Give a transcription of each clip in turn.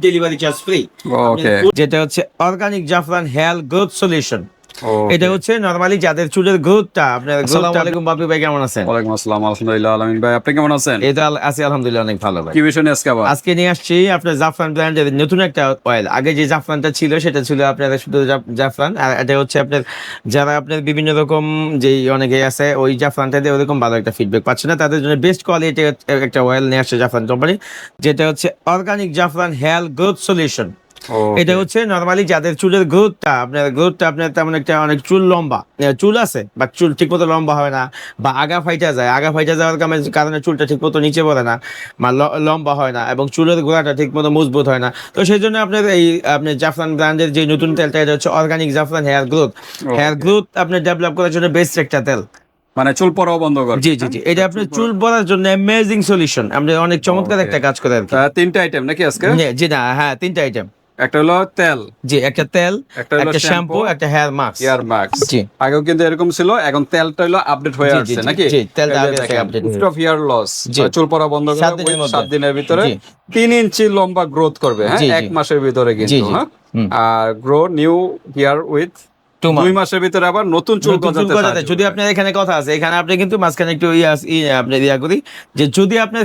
Delivery charge free যেটা হচ্ছে organic জাফরান হেয়ার গ্রোথ সলিউশন এটা হচ্ছে নরমালি যাদের চুলের গ্রোথটা আপনার আসসালামু আলাইকুম বাপি ভাই কেমন আছেন? ওয়ালাইকুম আসসালাম আলহামদুলিল্লাহ আলামিন ভাই আপনি কেমন আছেন? এটা আছি আলহামদুলিল্লাহ অনেক ভালো ভাই। কি বিষয় নিয়ে আজকে আবার? আজকে নিয়ে আসছি আপনার জাফরান ব্র্যান্ডের নতুন একটা অয়েল আগে যে জাফরানটা ছিল সেটা ছিল আপনার শুধু জাফরান আর এটা হচ্ছে আপনার যারা আপনার বিভিন্ন রকম যে অনেকে আছে ওই জাফরানটা দিয়ে ওরকম ভালো একটা ফিডব্যাক পাচ্ছে না। তাদের জন্য বেস্ট কোয়ালিটি একটা অয়েল নিয়ে আসছে জাফরান কোম্পানি যেটা হচ্ছে অর্গানিক জাফরান হেয়ার গ্রোথ সলিউশন. এটা হচ্ছে নরমালি যাদের চুলের গ্রোথটা আপনার গ্রোথটা আপনার তেমন একটা অনেক চুল লম্বা। চুল আছে বা চুল ঠিক মতো লম্বা হয় না বা আগা ফাইটা যায়। আগা ফাইটা যাওয়ার কারণে- চুলটা ঠিক মতো নিচে পড়ে না বা লম্বা হয় না এবং চুলের গোড়াটা ঠিক মতো মজবুত হয় না। তো সেই জন্য আপনার এই আপনার জাফরান ব্র্যান্ডের যে নতুন তেলটা এটা হচ্ছে অর্গানিক জাফরান হেয়ার গ্রোথ হেয়ার গ্রোথ আপনার ডেভেলপ করার জন্য বেস্ট একটা তেল। মানে চুল পড়াও বন্ধ করে। জি জি জি। এটা আপনার চুল পড়ার জন্য অ্যামেজিং সলিউশন আপনি অনেক চমৎকার একটা কাজ করে আর কি তিনটা আইটেম নাকি আজকে? জি না হ্যাঁ তিনটা আইটেম একটা হলো তেল জি একটা তেল একটা শ্যাম্পু একটা হেয়ার মাস্ক হেয়ার মাস্ক জি। আগেও কিন্তু এরকম ছিল এখন তেলটা হলো আপডেট হয়ে আসছে নাকি জি, তেলটা আপডেট অফ হেয়ার লস। চুল পড়া বন্ধ করে সাত দিনের ভিতরে। তিন ইঞ্চি লম্বা গ্রোথ করবে হ্যাঁ। এক মাসের ভিতরে কিন্তু হ্যাঁ আর গ্রো নিউ হেয়ার উইথ। দুই মাসের ভিতরে আবার নতুন চুল গজাতে যদি আপনার এখানে কথা আছে এখানে আপনি কিন্তু মাঝখানে একটু আপনি ইয়া করি যে যদি আপনার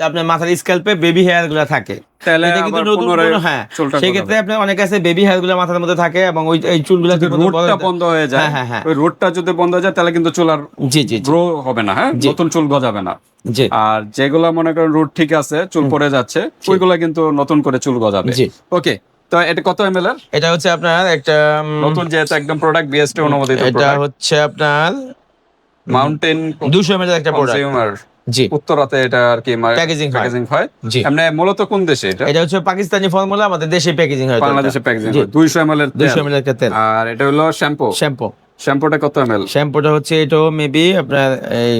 আপনার মাথার স্ক্যাল্পে বেবি হেয়ারগুলো থাকে তাহলে কিন্তু নতুন হ্যাঁ চুলটা আপনার অনেক আছে বেবি হেয়ারগুলো মাথার মধ্যে থাকে এবং ওই এই চুলগুলো যদি ঠিক মতো রুটটা বড়- বন্ধ হয়ে যায় হ্যাঁ, হ্যাঁ, হ্যাঁ। ওই রুটটা যদি বন্ধ হয়ে যায় তাহলে কিন্তু চুল আর জি জি গ্রো হবে না হ্যাঁ? নতুন চুল গজাবে না। আর যেগুলা মনে করেন রুট ঠিক আছে চুল পড়ে যাচ্ছে ওইগুলা কিন্তু নতুন করে চুল গজাবে। ওকে তো এটা কত এম এর? এটা হচ্ছে আপনার একটা নতুন যেহেতু একদম প্রোডাক্ট বিএসটি অনুমোদিত এটা হচ্ছে আপনার মাউন্টেন দুশো এমএল একটা প্রোডাক্ট কনজিউমার জি। উত্তরাতে এটা আর কি হয়। প্যাকেজিং হয়। জি। এমনি মূলত কোন দেশে এটা? এটা হচ্ছে পাকিস্তানি ফর্মুলা আমাদের দেশে প্যাকেজিং হয় বাংলাদেশে প্যাকেজিং। হয়। 200 এমএল এর দুশো তেল এমএল একটা তেল। আর এটা হলো শ্যাম্পু শ্যাম্পু শ্যাম্পুটা কত এমএল শ্যাম্পুটা হচ্ছে এটা মেবি আপনার এই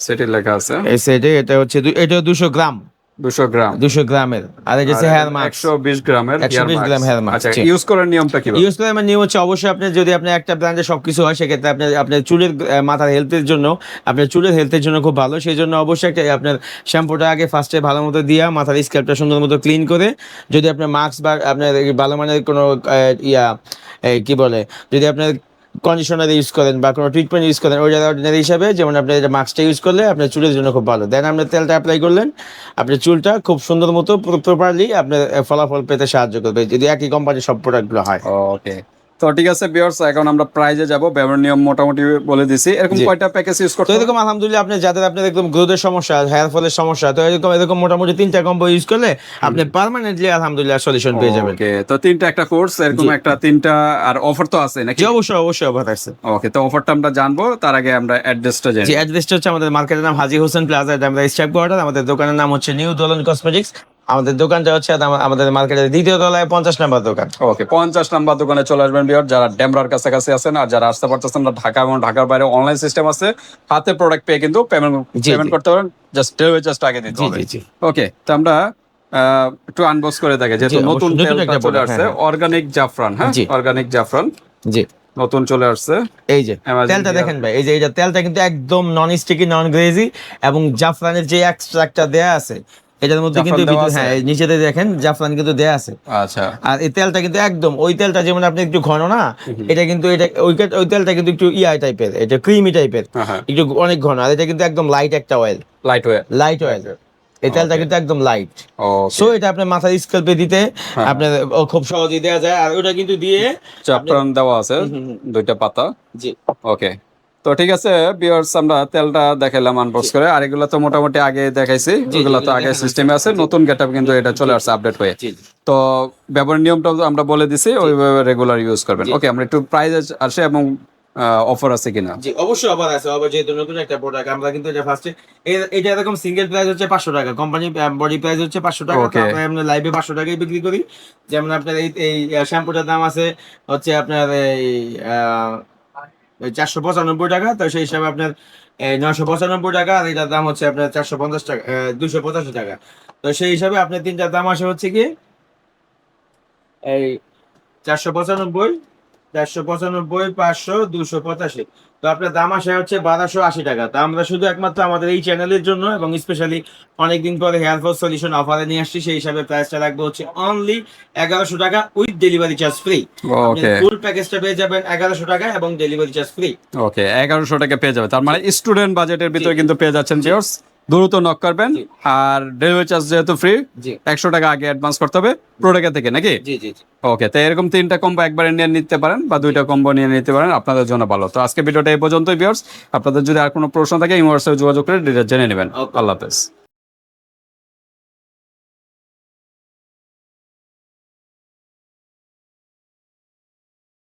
সেটি লেখা আছে। এই সাইডে এটা হচ্ছে এটা দুশো গ্রাম। 200 গ্রাম। গ্রামের। আর হচ্ছে হেয়ার মাস্ক 120 গ্রামের 120 hair গ্রাম hair mask, আচ্ছা ইউজ করার নিয়মটা কি ইউজ করে আমার নিয়ম হচ্ছে অবশ্যই আপনি যদি আপনি একটা ব্র্যান্ডে সবকিছু হয় সেক্ষেত্রে আপনার আপনার চুলের মাথার হেলথের জন্য আপনার চুলের হেলথের জন্য খুব ভালো। সেই জন্য অবশ্যই একটা আপনার শ্যাম্পুটা আগে ফার্স্টে ভালো মতো দিয়া মাথার স্ক্যাল্পটা সুন্দর মতো ক্লিন করে যদি আপনার মাস্ক বা আপনার ভালো মানের কোনো ইয়া কি বলে যদি আপনার কন্ডিশনার ইউজ করেন বা কোনো ট্রিটমেন্ট ইউজ করেন ওই অর্ডিনারি হিসাবে যেমন আপনি এটা মাস্কটা ইউজ করলে আপনার চুলের জন্য খুব ভালো। দেন আপনি তেলটা অ্যাপ্লাই করলেন, আপনার চুলটা খুব সুন্দর মতো প্রপারলি আপনার ফলাফল পেতে সাহায্য করবে, যদি একই কোম্পানির সব প্রোডাক্টগুলো হয়। ওকে তো ঠিক আছে বিয়ার্স এখন আমরা প্রাইজে যাব। ব্যবহার নিয়ম মোটামুটি বলে দিছি। এরকম কয়টা প্যাকেজ ইউজ করতে এরকম আলহামদুলিল্লাহ আপনি যাদের আপনার একদম গ্রোথের সমস্যা হেয়ার ফলের সমস্যা তো এরকম এরকম মোটামুটি তিনটা কম্বো ইউজ করলে আপনি পার্মানেন্টলি আলহামদুলিল্লাহ সলিউশন পেয়ে যাবেন। ওকে তো তিনটা একটা কোর্স এরকম একটা তিনটা আর অফার তো আছে নাকি? অবশ্যই অবশ্যই অফার আছে। ওকে তো অফারটা আমরা জানব তার আগে আমরা অ্যাড্রেসটা জানি। যে অ্যাড্রেসটা হচ্ছে আমাদের মার্কেটের নাম হাজি হোসেন প্লাজা আমরা স্টাফ কোয়ার্টার আমাদের দোকানের নাম হচ্ছে নিউ দোলন কসমেটিক্স আমাদের দোকানটা হচ্ছে আমাদের মার্কেটের দ্বিতীয় তলায় পঞ্চাশ নাম্বার দোকান। ওকে পঞ্চাশ নাম্বার দোকানে চলে আসবেন বিয়ার যারা ডেমরার কাছাকাছি আছেন আর যারা আসতে পারতেছেন না ঢাকা এবং ঢাকার বাইরে অনলাইন সিস্টেম আছে হাতে প্রোডাক্ট পেয়ে কিন্তু পেমেন্ট পেমেন্ট করতে পারেন। জাস্ট ডেলিভারি জাস্ট আগে দিতে হবে। ওকে তো আমরা একটু আনবক্স করে দেখে যেহেতু নতুন চলে আসছে হ্যাঁ, অর্গানিক জাফরান হ্যাঁ? অর্গানিক জাফরান। জি। নতুন চলে আসছে। এই যে তেলটা দেখেন ভাই এই যে এটা তেলটা কিন্তু একদম নন স্টিকি নন গ্রেজি এবং জাফরানের যে এক্সট্রাক্টটা দেয়া আছে এটার মধ্যে কিন্তু হ্যাঁ নিচেতে দেখেন জাফরান কিন্তু দেয়া আছে। আচ্ছা। আর এই তেলটা কিন্তু একদম ওই তেলটা যেমন আপনি একটু ঘন না এটা কিন্তু এটা ওই ওই তেলটা কিন্তু একটু ইয়া টাইপের এটা ক্রিমি টাইপের হ্যাঁ হ্যাঁ। একটু অনেক ঘন আর এটা কিন্তু একদম লাইট একটা oil light way light oil এই তেলটা কিন্তু একদম লাইট সো এটা আপনার মাথার স্কেলপে দিতে হ্যাঁ। আপনার খুব সহজেই দেওয়া যায় আর ওটা কিন্তু দিয়ে জাফরান দেওয়া আছে দুইটা পাতা। জি। ওকে তো ঠিক আছে বিয়ার্স আমরা তেলটা দেখাইলাম আনবক্স করে। আর এগুলো তো মোটামুটি আগে দেখাইছি। জি, ওগুলো তো আগে সিস্টেমে আছে। নতুন গেটআপ কিন্তু এটা চলে আসছে আপডেট হয়ে। তো ব্যবহার নিয়মটা আমরা বলে দিছি ওইভাবে রেগুলার ইউজ করবেন। ওকে আমরা একটু প্রাইস আসে এবং অফার আছে কিনা? জি অবশ্যই অফার আছে। অফার যেহেতু নতুন একটা প্রোডাক্ট আমরা কিন্তু এটা ফার্স্টে এটা এরকম সিঙ্গেল প্রাইস হচ্ছে পাঁচশো টাকা। কোম্পানি বডি প্রাইস হচ্ছে পাঁচশো টাকা. আমরা লাইভে পাঁচশো টাকায় বিক্রি করি। যেমন আপনার এই এই শ্যাম্পুটার দাম আছে হচ্ছে আপনার এই চারশো পঁচানব্বই টাকা, তো সেই হিসাবে আপনার নয়শো পঁচানব্বই টাকা আর এটার দাম হচ্ছে আপনার চারশো পঞ্চাশ টাকা দুশো পঁচাশি টাকা। তো সেই হিসাবে আপনার তিনটার দাম আসে হচ্ছে কি, এই চারশো পঁচানব্বই চারশো পঁচানব্বই, পাঁচশো দুশো পঁচাশি। তো আপনার দাম আসে হচ্ছে বারোশো আশি টাকা। তো আমরা শুধু একমাত্র আমাদের এই চ্যানেলের জন্য এবং স্পেশালি অনেকদিন পরে হেয়ার ফল সলিউশন অফারে নিয়ে আসছি সেই হিসাবে প্রাইসটা রাখব হচ্ছে অনলি এগারোশো টাকা with delivery charge free full প্যাকেজটা পেয়ে যাবেন এগারোশো টাকা এবং ডেলিভারি চার্জ ফ্রি ওকে এগারোশো টাকা পেয়ে যাবে। তার মানে স্টুডেন্ট বাজেটের ভিতরে কিন্তু পেয়ে যাচ্ছেন ভিউয়ার্স দ্রুত নক করবেন আর ডেলিভারি চার্জ যেহেতু ফ্রি একশো টাকা আগে অ্যাডভান্স করতে হবে প্রোডাক্ট থেকে নাকি? ওকে তো এরকম তিনটা কম্বো একবারে নিয়ে নিতে পারেন বা দুইটা কম্বো নিয়ে নিতে পারেন আপনাদের জন্য ভালো। তো আজকে ভিডিওটা এই পর্যন্তই ভিউয়ার্স আপনাদের যদি আর কোনো প্রশ্ন থাকে ইউনিভার্সাল যোগাযোগ করে ডিটেল জেনে নেবেন। আল্লাহ হাফেজ।